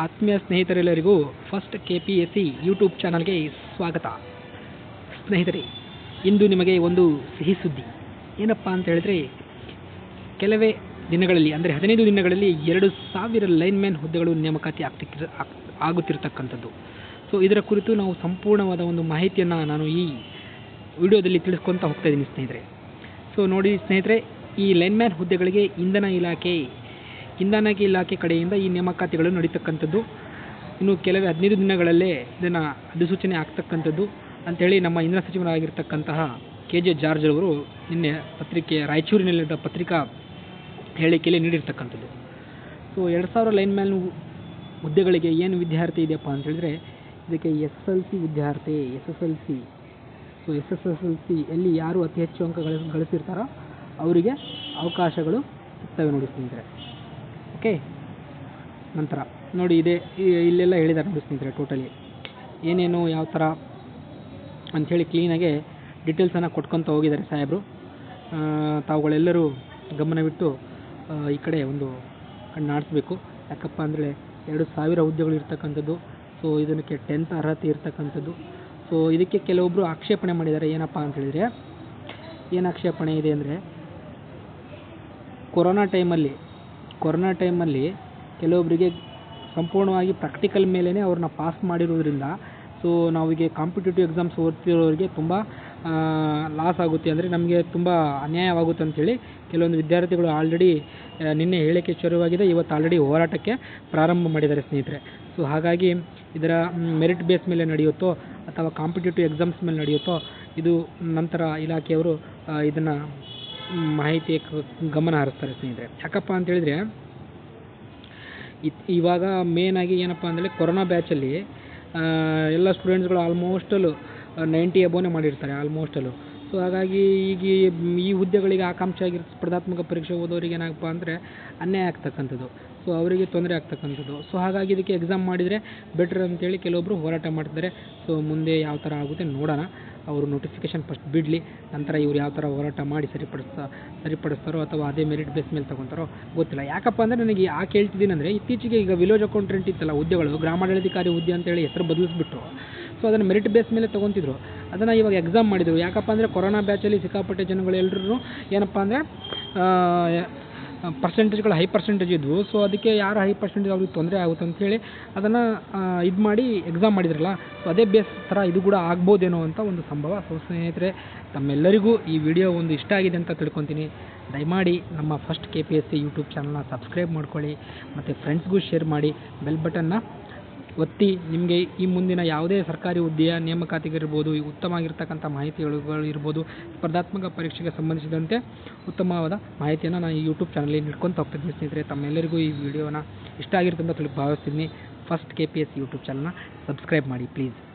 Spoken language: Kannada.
ಆತ್ಮೀಯ ಸ್ನೇಹಿತರೆಲ್ಲರಿಗೂ first K P S C YouTube ಚಾನಲ್ಗೆ ಸ್ವಾಗತ. ಸ್ನೇಹಿತರೆ, ಇಂದು ನಿಮಗೆ ಒಂದು ಸಿಹಿ ಸುದ್ದಿ. ಏನಪ್ಪ ಅಂತ ಹೇಳಿದ್ರೆ, ಕೆಲವೇ ದಿನಗಳಲ್ಲಿ, ಅಂದರೆ ಹದಿನೈದು ದಿನಗಳಲ್ಲಿ ಎರಡು ಸಾವಿರ ಲೈನ್ಮ್ಯಾನ್ ಹುದ್ದೆಗಳು ನೇಮಕಾತಿ ಆಗ್ತಿ ಆಗ್- ಆಗುತ್ತಿರತಕ್ಕಂಥದ್ದು. ಸೊ ಇದರ ಕುರಿತು ನಾವು ಸಂಪೂರ್ಣವಾದ ಒಂದು ಮಾಹಿತಿಯನ್ನು ನಾನು ಈ ವಿಡಿಯೋದಲ್ಲಿ ತಿಳಿಸ್ಕೊತಾ ಹೋಗ್ತಾ ಇದ್ದೀನಿ ಸ್ನೇಹಿತರೆ. ಸೊ ನೋಡಿ ಸ್ನೇಹಿತರೆ, ಈ ಲೈನ್ಮ್ಯಾನ್ ಹುದ್ದೆಗಳಿಗೆ ಇಂಧನ ಇಲಾಖೆ ಇಂಧನ ಇಲಾಖೆ ಕಡೆಯಿಂದ ಈ ನೇಮಕಾತಿಗಳು ನಡೀತಕ್ಕಂಥದ್ದು. ಇನ್ನು ಕೆಲವೇ ಹದಿನೈದು ದಿನಗಳಲ್ಲೇ ಇದನ್ನು ಅಧಿಸೂಚನೆ ಆಗ್ತಕ್ಕಂಥದ್ದು ಅಂಥೇಳಿ ನಮ್ಮ ಇಂಧನ ಸಚಿವರಾಗಿರ್ತಕ್ಕಂತಹ ಕೆ ಜೆ ಜಾರ್ಜ್ ಅವರು ನಿನ್ನೆ ಪತ್ರಿಕೆ ರಾಯಚೂರಿನಲ್ಲಿದ್ದ ಪತ್ರಿಕಾ ಹೇಳಿಕೆಯಲ್ಲಿ ನೀಡಿರ್ತಕ್ಕಂಥದ್ದು. ಸೊ ಎರಡು ಸಾವಿರ ಲೈನ್ ಮ್ಯಾನ್ ಹುದ್ದೆಗಳಿಗೆ ಏನು ವಿದ್ಯಾರ್ಥಿ ಇದೆಯಪ್ಪ ಅಂತ ಹೇಳಿದ್ರೆ ಇದಕ್ಕೆ ಎಸ್ ಎಲ್ ಸಿ ವಿದ್ಯಾರ್ಥಿ, S S L C. So S S S L C ಎಲ್ಲಿ ಯಾರು ಅತಿ ಹೆಚ್ಚು ಅಂಕ ಗಳಿಸ್, ಗಳಿಸಿರ್ತಾರೋ ಅವರಿಗೆ ಅವಕಾಶಗಳು ಸಿಗ್ತವೆ ನೋಡಿ ಓಕೆ ನಂತರ, ನೋಡಿ ಇದೆ ಇಲ್ಲೆಲ್ಲ ಹೇಳಿದ್ದಾರೆ ನೋಡಿ ಸ್ನೇಹಿತರೆ ಟೋಟಲಿ ಏನೇನು, ಯಾವ ಥರ ಅಂಥೇಳಿ ಕ್ಲೀನಾಗೆ ಡೀಟೇಲ್ಸನ್ನು ಕೊಟ್ಕೊತ ಹೋಗಿದ್ದಾರೆ ಸಾಹೇಬರು. ತಾವುಗಳೆಲ್ಲರೂ ಗಮನವಿಟ್ಟು ಈ ಕಡೆ ಒಂದು ಕಣ್ಣಾಡಿಸ್ಬೇಕು ಯಾಕಪ್ಪ ಅಂದರೆ ಎರಡು ಸಾವಿರ ಹುದ್ದೆಗಳು ಇರ್ತಕ್ಕಂಥದ್ದು. ಸೊ ಇದಕ್ಕೆ ಟೆಂತ್ ಅರ್ಹತೆ ಇರ್ತಕ್ಕಂಥದ್ದು. ಸೊ ಇದಕ್ಕೆ ಕೆಲವೊಬ್ಬರು ಆಕ್ಷೇಪಣೆ ಮಾಡಿದ್ದಾರೆ. ಏನಪ್ಪ ಅಂತ ಹೇಳಿದರೆ, ಏನು ಆಕ್ಷೇಪಣೆ ಇದೆ ಅಂದರೆ, ಕೊರೋನಾ ಟೈಮಲ್ಲಿ ಕೊರೋನಾ ಟೈಮಲ್ಲಿ ಕೆಲವೊಬ್ಬರಿಗೆ ಸಂಪೂರ್ಣವಾಗಿ ಪ್ರಾಕ್ಟಿಕಲ್ ಮೇಲೇ ಅವ್ರನ್ನ ಪಾಸ್ ಮಾಡಿರೋದ್ರಿಂದ ಸೊ ನಾವೀಗ ಕಾಂಪಿಟೇಟಿವ್ ಎಕ್ಸಾಮ್ಸ್ ಓದ್ತಿರೋರಿಗೆ ತುಂಬ ಲಾಸ್ ಆಗುತ್ತೆ. ಅಂದರೆ ನಮಗೆ ತುಂಬ ಅನ್ಯಾಯವಾಗುತ್ತೆ ಅಂಥೇಳಿ ಕೆಲವೊಂದು ವಿದ್ಯಾರ್ಥಿಗಳು ಆಲ್ರೆಡಿ ನಿನ್ನೆ ಹೇಳಿಕೆ ಶುರುವಾಗಿದೆ. ಇವತ್ತು ಆಲ್ರೆಡಿ ಹೋರಾಟಕ್ಕೆ ಪ್ರಾರಂಭ ಮಾಡಿದ್ದಾರೆ ಸ್ನೇಹಿತರೆ. ಸೊ ಹಾಗಾಗಿ ಇದರ ಮೆರಿಟ್ ಬೇಸ್ ಮೇಲೆ ನಡೆಯುತ್ತೋ ಅಥವಾ ಕಾಂಪಿಟೇಟಿವ್ ಎಕ್ಸಾಮ್ಸ್ ಮೇಲೆ ನಡೆಯುತ್ತೋ, ಇದು ನಂತರ ಇಲಾಖೆಯವರು ಇದನ್ನು ಮಾಹಿತಿ ಗಮನ ಹರಿಸ್ತಾರೆ ಸ್ನೇಹಿತರೆ. ಯಾಕಪ್ಪ ಅಂತ ಹೇಳಿದ್ರೆ ಇತ್, ಇವಾಗ ಆಗಿ ಏನಪ್ಪ ಅಂದರೆ ಕೊರೋನಾ ಬ್ಯಾಚಲ್ಲಿ ಎಲ್ಲ ಸ್ಟೂಡೆಂಟ್ಸ್ಗಳು ಆಲ್ಮೋಸ್ಟಲ್ಲು ನೈಂಟಿ ಎಬೋನೇ ಮಾಡಿರ್ತಾರೆ ಆಲ್ಮೋಸ್ಟಲು ಸೊ ಹಾಗಾಗಿ ಈಗ ಈ- ಹುದ್ದೆಗಳಿಗೆ ಆಕಾಂಕ್ಷೆ ಆಗಿರೋ ಸ್ಪರ್ಧಾತ್ಮಕ ಪರೀಕ್ಷೆ ಓದೋರಿಗೆ ಏನಾಗಪ್ಪ ಅಂದರೆ ಅನ್ಯಾಯ ಆಗ್ತಕ್ಕಂಥದ್ದು. ಸೊ ಅವರಿಗೆ ತೊಂದರೆ ಆಗ್ತಕ್ಕಂಥದ್ದು. ಸೊ ಹಾಗಾಗಿ ಇದಕ್ಕೆ ಎಕ್ಸಾಮ್ ಮಾಡಿದರೆ ಬೆಟ್ರ್ ಅಂತೇಳಿ ಕೆಲವೊಬ್ಬರು ಹೋರಾಟ ಮಾಡ್ತಿದ್ದಾರೆ. ಸೊ ಮುಂದೆ ಯಾವ ಥರ ಆಗುತ್ತೆ ನೋಡೋಣ. ಅವರು ನೋಟಿಫಿಕೇಶನ್ ಫಸ್ಟ್ ಬಿಡಲಿ, ನಂತರ ಇವ್ರು ಯಾವ ಥರ ಹೋರಾಟ ಮಾಡಿ ಸರಿಪಡಿಸ್ತಾ, ಸರಿಪಡಿಸ್ತಾರೋ ಅಥವಾ ಅದೇ ಮೆರಿಟ್ ಬೇಸ್ ಮೇಲೆ ತಗೊತಾರೋ ಗೊತ್ತಿಲ್ಲ. ಯಾಕಪ್ಪ ಅಂದರೆ ನನಗೆ ಯಾಕೆ ಹೇಳ್ತಿದ್ದೀನಿ ಅಂದರೆ ಇತ್ತೀಚೆಗೆ ಈಗ ವಿಲೇಜ್ ಅಕೌಂಟೆಂಟ್ ಇತ್ತಲ್ಲ ಹುದ್ದೆಗಳು ಗ್ರಾಮಾಡಳಿತಾಧಿಕಾರಿ ಹುದ್ದೆ ಅಂತೇಳಿ ಹೆಸರು ಬದಲಿಸ್ಬಿಟ್ರು. ಸೊ ಅದನ್ನು ಮೆರಿಟ್ ಬೇಸ್ ಮೇಲೆ ತೊಗೊತಿದ್ರು. ಅದನ್ನು ಇವಾಗ ಎಕ್ಸಾಮ್ ಮಾಡಿದರು. ಯಾಕಪ್ಪ ಅಂದರೆ ಕೊರೋನಾ ಬ್ಯಾಚಲ್ಲಿ ಸಿಕ್ಕಾಪಟ್ಟೆ ಜನಗಳು ಎಲ್ಲರೂ ಏನಪ್ಪ ಅಂದರೆ ಪರ್ಸೆಂಟೇಜ್ಗಳು ಹೈ ಪರ್ಸೆಂಟೇಜ್ ಇದ್ವು. ಸೊ ಅದಕ್ಕೆ ಯಾರು ಹೈ ಪರ್ಸೆಂಟೇಜ್ ಅವ್ರಿಗೆ ತೊಂದರೆ ಆಗುತ್ತೆ ಅಂಥೇಳಿ ಅದನ್ನು ಇದು ಮಾಡಿ ಎಕ್ಸಾಮ್ ಮಾಡಿದ್ರಲ್ಲ ಸೊ ಅದೇ ಬೇಸ್ ಥರ ಇದು ಕೂಡ ಆಗ್ಬೋದೇನೋ ಅಂತ ಒಂದು ಸಂಭವ. ಸೊ ಸ್ನೇಹಿತರೆ, ತಮ್ಮೆಲ್ಲರಿಗೂ ಈ ವಿಡಿಯೋ ಒಂದು ಇಷ್ಟ ಆಗಿದೆ ಅಂತ ತಿಳ್ಕೊತೀನಿ. ದಯಮಾಡಿ ನಮ್ಮ first K P S C YouTube ಚಾನಲ್ನ ಸಬ್ಸ್ಕ್ರೈಬ್ ಮಾಡ್ಕೊಳ್ಳಿ, ಮತ್ತು ಫ್ರೆಂಡ್ಸ್ಗೂ ಶೇರ್ ಮಾಡಿ ಬೆಲ್ ಬಟನ್ನ ಒತ್ತಿ ನಿಮಗೆ ಈ ಮುಂದಿನ ಯಾವುದೇ ಸರ್ಕಾರಿ ಹುದ್ದೆಯ ನೇಮಕಾತಿಗಿರ್ಬೋದು ಈ ಉತ್ತಮವಾಗಿರ್ತಕ್ಕಂಥ ಮಾಹಿತಿಗಳು ಇರ್ಬೋದು, ಸ್ಪರ್ಧಾತ್ಮಕ ಪರೀಕ್ಷೆಗೆ ಸಂಬಂಧಿಸಿದಂತೆ ಉತ್ತಮವಾದ ಮಾಹಿತಿಯನ್ನು ನಾನು ಈ ಯೂಟ್ಯೂಬ್ ಚಾನಲಲ್ಲಿ ನೀಡ್ಕೊತ ಹೋಗ್ತಿದ್ದೀನಿ ಸ್ನೇಹಿತರೆ. ತಮ್ಮೆಲ್ಲರಿಗೂ ಈ ವಿಡಿಯೋನ ಇಷ್ಟ ಆಗಿರುತ್ತೆ ಅಂತ ತಿಳಿ ಭಾವಿಸ್ತೀನಿ. First K P S YouTube ಚಾನಲ್ನ ಸಬ್ಸ್ಕ್ರೈಬ್ ಮಾಡಿ ಪ್ಲೀಸ್